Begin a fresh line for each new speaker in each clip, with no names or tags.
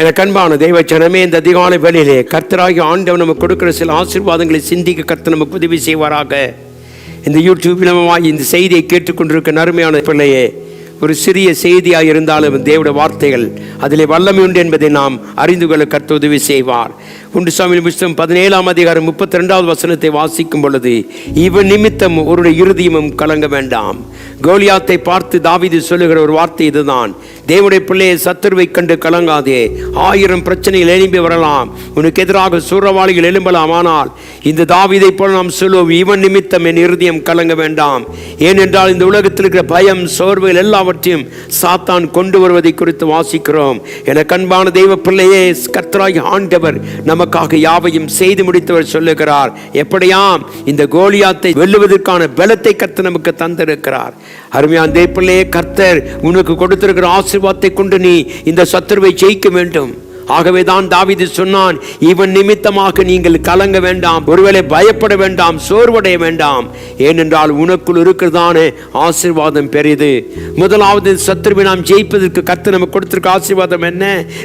என கண்பான தெய்வச்சனமே இந்த அதிகாலை வேளையிலே கர்த்தராகி ஆண்டவர் நமக்கு கொடுக்கிற சில ஆசீர்வாதங்களை சிந்திக்க கர்த்தர் நமக்கு உதவி செய்வாராக. இந்த யூடியூப் மூலமாக இந்த செய்தியை கேட்டுக்கொண்டிருக்க நறுமையான பிள்ளையே ஒரு சிறிய செய்தியாக இருந்தாலும் தேவனுடைய வார்த்தைகள் அதில் வல்லமை உண்டு என்பதை நாம் அறிந்து கொள்ள கர்த்த உதவி செய்வார். ஒன்று சுவாமி புஸ்தம் பதினேழாம் அதிகாரம் முப்பத்தி ரெண்டாவது வசனத்தை வாசிக்கும் பொழுது இவன் நிமித்தம் ஒரு இருதயமும் கலங்க வேண்டாம். கோலியாத்தை பார்த்து தாவீது சொல்லுகிற ஒரு வார்த்தை இதுதான். தேவனுடைய பிள்ளையை சத்துருவை கண்டு கலங்காதே. ஆயிரம் பிரச்சனைகள் எழும்பி வரலாம். உனக்கு எதிராக சூறவாளிகள் எழும்பலாம். ஆனால் இந்த தாவிதை போல நாம் சொல்லுவோம் இவன் நிமித்தம் என் இருதயம் கலங்க வேண்டாம். ஏனென்றால் இந்த உலகத்தில் இருக்கிற பயம் சோர்வுகள் எல்லாவற்றையும் சாத்தான் கொண்டு வருவதை குறித்து வாசிக்கிறோம். என கண்பான தெய்வ பிள்ளையே கர்த்தராகி ஆண்டவர் நமக்காக யாவையும் செய்து முடித்தவர் சொல்லுகிறார். எப்படியாம்? இந்த கோலியாத்தை வெல்லுவதற்கான பலத்தை கர்த்தர் நமக்கு தந்திருக்கிறார். அருமையான தெய்வ பிள்ளையே கர்த்தர் உனக்கு கொடுத்திருக்கிற ஆசை ஆசீர்வாதத்தை கொண்டு நீ இந்த சத்துருவை ஜெயிக்க வேண்டும். ஆகவே தான் தாவிது சொன்னான் இவன் நிமித்தமாக நீங்கள் கலங்க வேண்டாம் ஒருவேளை பயப்பட வேண்டாம் சோர்வடைய வேண்டாம். ஏனென்றால் உனக்குள் இருக்கிறதான ஆசீர்வாதம் பெரியது. முதலாவது சத்ருவை நாம் ஜெயிப்பதற்கு கத்து நம்ம கொடுத்திருக்க ஆசீர்வாதம் என்ன?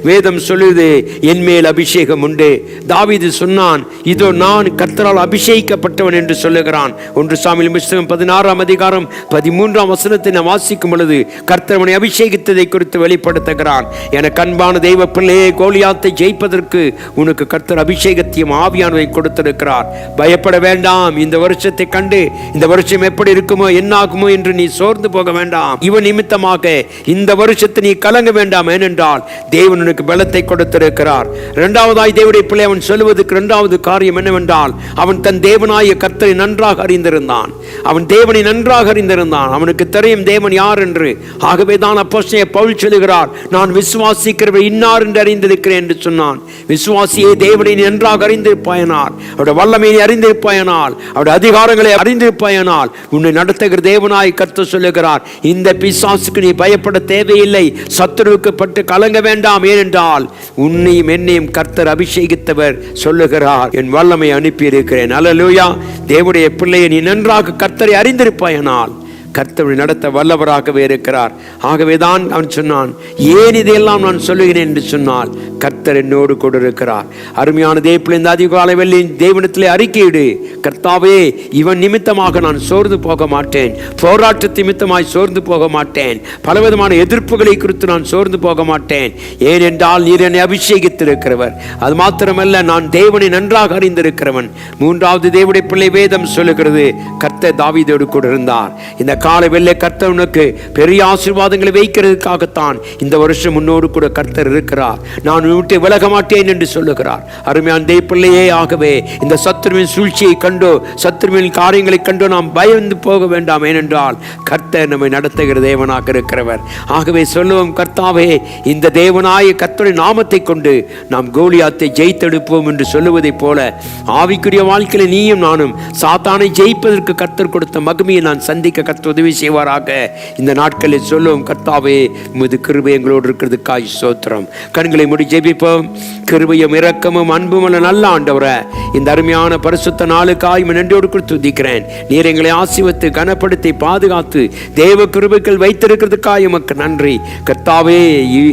வேதம் சொல்லுது என் மேல் அபிஷேகம் உண்டு. தாவீது சொன்னான் இதோ நான் கர்த்தரால் அபிஷேகிக்கப்பட்டவன் என்று சொல்லுகிறான். ஒன்று சாமியில் புஸ்தகம் பதினாறாம் அதிகாரம் பதிமூன்றாம் வசனத்தை நாம் வாசிக்கும் பொழுது கர்த்தரவனை அபிஷேகித்ததை குறித்து வெளிப்படுத்துகிறான் என கண்பான தெய்வ பிள்ளையே கோலியாத்தை ஜெயிப்பதற்கு உனக்கு கர்த்தர் அபிஷேகத்தையும் ஆவியானவை கொடுத்திருக்கிறார். பயப்பட வேண்டாம். இந்த வருஷத்தை கண்டு இந்த வருஷம் எப்படி இருக்குமோ என்ன ஆகுமோ என்று நீ சோர்ந்து போக வேண்டாம். இவன் நிமித்தமாக இந்த வருஷத்தை நீ கலங்க வேண்டாம். ஏனென்றால் தேவன் உனக்கு பலத்தை கொடுத்திருக்கிறார். இரண்டாவதாய் தேவடைய பிள்ளை அவன் சொல்லுவதற்கு இரண்டாவது காரியம் என்னவென்றால் அவன் தன் தேவனாய கர்த்தரை நன்றாக அறிந்திருந்தான். அவன் தேவனை நன்றாக அறிந்திருந்தான். அவனுக்கு தெரியும் தேவன் யார் என்று. ஆகவே தான் அப்போ பவுல் சொல்லுகிறார் நான் விசுவாசிக்கிறவர் இன்னார் என்று அறிந்தது இருக்கிறேன் என்று சொன்னான். விசுவாசியே தேவனை நன்றாக அறிந்திருப்பாயனால் அவருடைய வல்லமையை அறிந்திருப்பாயனால் அவருடைய அதிகாரங்களை அறிந்திருப்பாயனால் உன்னை நடத்துகிற தேவனாய் கர்த்த சொல்லுகிறார் இந்த பிசாசுக்கு நீ பயப்பட தேவையில்லை சத்துருவுக்கு பட்டு கலங்க வேண்டாம் ஏனென்றால் உன்னையும் என்னையும் கர்த்தர் அபிஷேகித்தவர் சொல்லுகிறார் என் வல்லமை அனுப்பியிருக்கிறேன். அல்லேலூயா தேவனுடைய பிள்ளையை நீ நன்றாக கர்த்தரை அறிந்திருப்பாயனால் கர்த்தரை நடத்த வல்லவராகவே இருக்கிறார் ஆகவே தான் அவன் சொன்னான் ஏன் இதையெல்லாம் நான் சொல்லுகிறேன்? என்று சொன்னால் கர்த்தர் என்னோடு கூட இருக்கிறார் அருமையான தேவப்பிள்ளை இந்த அதிகாலை வெள்ளியின் தேவனத்திலே அறிக்கையிடு. கர்த்தாவே இவன் நிமித்தமாக நான் சோர்ந்து போக மாட்டேன். போராட்ட நிமித்தமாய் சோர்ந்து போக மாட்டேன். பலவிதமான எதிர்ப்புகளை குறித்து நான் சோர்ந்து போக மாட்டேன். ஏனென்றால் நீர் என்னை அபிஷேகித்திருக்கிறவர். அது மாத்திரமல்ல நான் தேவனை நன்றாக அறிந்திருக்கிறவன். மூன்றாவது தேவடைய பிள்ளை வேதம் சொல்லுகிறது கர்த்தர் தாவிதோடு கூட இருந்தார். இந்த காலை வெள்ளை கர்த்தவனுக்கு பெரிய ஆசீர்வாதங்களை வைக்கிறதுக்காகத்தான் இந்த வருஷம் முன்னோடு கூட கர்த்தர் இருக்கிறார். நான் விட்டு விலக மாட்டேன் என்று சொல்லுகிறார். அருமையான தேவ பிள்ளையே ஆகவே இந்த சத்துருவின் சூழ்ச்சியை கண்டோ சத்துருவின் காரியங்களை கண்டோ நாம் பயந்து போக வேண்டாம். ஏனென்றால் கர்த்தர் நம்மை நடத்துகிற தேவனாக இருக்கிறவர். ஆகவே சொல்லுவோம் கர்த்தாவே இந்த தேவனாய கர்த்தருடைய நாமத்தை கொண்டு நாம் கோலியாத்தை ஜெயித்தெடுப்போம் என்று சொல்லுவதைப் போல ஆவிக்குரிய வாழ்க்கையில் நீயும் நானும் சாத்தானை ஜெயிப்பதற்கு கத்தர் கொடுத்த மகிமையை நான் சந்திக்க கத்த உதவி செய்வாராக. இந்த நாட்களில் சொல்லுவோம் கர்த்தாவே முது கிருபை எங்களோடு இருக்கிறதுக்காய் சோத்திரம் கண்களை முடி ஜெபிப்போம். கிருபையும் இரக்கமும் அன்பும் உள்ள நல்ல ஆண்டவரை இந்த அருமையான பரிசுத்த நாளுக்காய் நன்றியோடு கொடுத்து துதிக்கிறேன். நீர் எங்களை ஆசிவத்து கனப்படுத்தி பாதுகாத்து தேவ கிருபைகள் வைத்திருக்கிறதுக்காய் உமக்கு நன்றி. கர்த்தாவே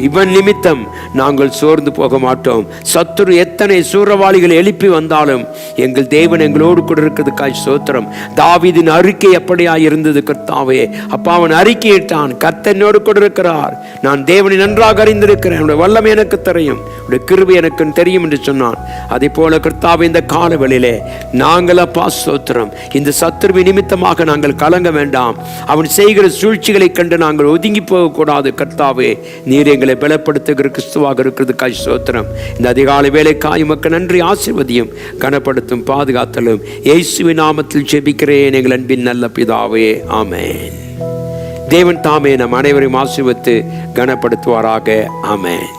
இவன் நிமித்தம் நாங்கள் சோர்ந்து போக மாட்டோம். சத்துரு எத்தனை சூறவாளிகள் எழுப்பி வந்தாலும் எங்கள் தேவன் எங்களோடு கூட இருக்கிறதுக்காய் சோத்திரம் தாவி தாவிதின் அறிக்கை எப்படியா இருந்தது கர்த்தாவே. அப்பா அவன் அறிக்கையிட்டான் கர்த்தனோடு கூட இருக்கிறார். நான் தேவனை நன்றாக அறிந்திருக்கிறேன் வல்லமை எனக்கு தெரியும் உடைய எனக்கு தெரியும் என்று சொன்னான். அதே போல கர்த்தாவே இந்த காலவெளியிலே நாங்கள் அப்பா சோத்திரம் இந்த சத்துருவி நிமித்தமாக நாங்கள் கலங்க வேண்டாம். அவன் செய்கிற சூழ்ச்சிகளை கண்டு நாங்கள் ஒதுங்கி போகக்கூடாது கர்த்தாவே. நீர் எங்களை பலப்படுத்துகிற கிறிஸ்துவாக இருக்கிறதுக்காய் சோத்திரம் இந்த அதிகாலை வேலைக்காய் மக்கள் நன்றி ஆசீர்வதியும் கனப்படுத்தும் பாதுகாத்தலும். இயேசுவின் நாமத்தில் ஜெபிக்கிறேன் எங்கள் அன்பின் நல்ல பிதாவே ஆமேன். தேவன் தாமே நம் அனைவரையும் ஆசிர்வத்து கனப்படுத்துவாராக ஆமேன்.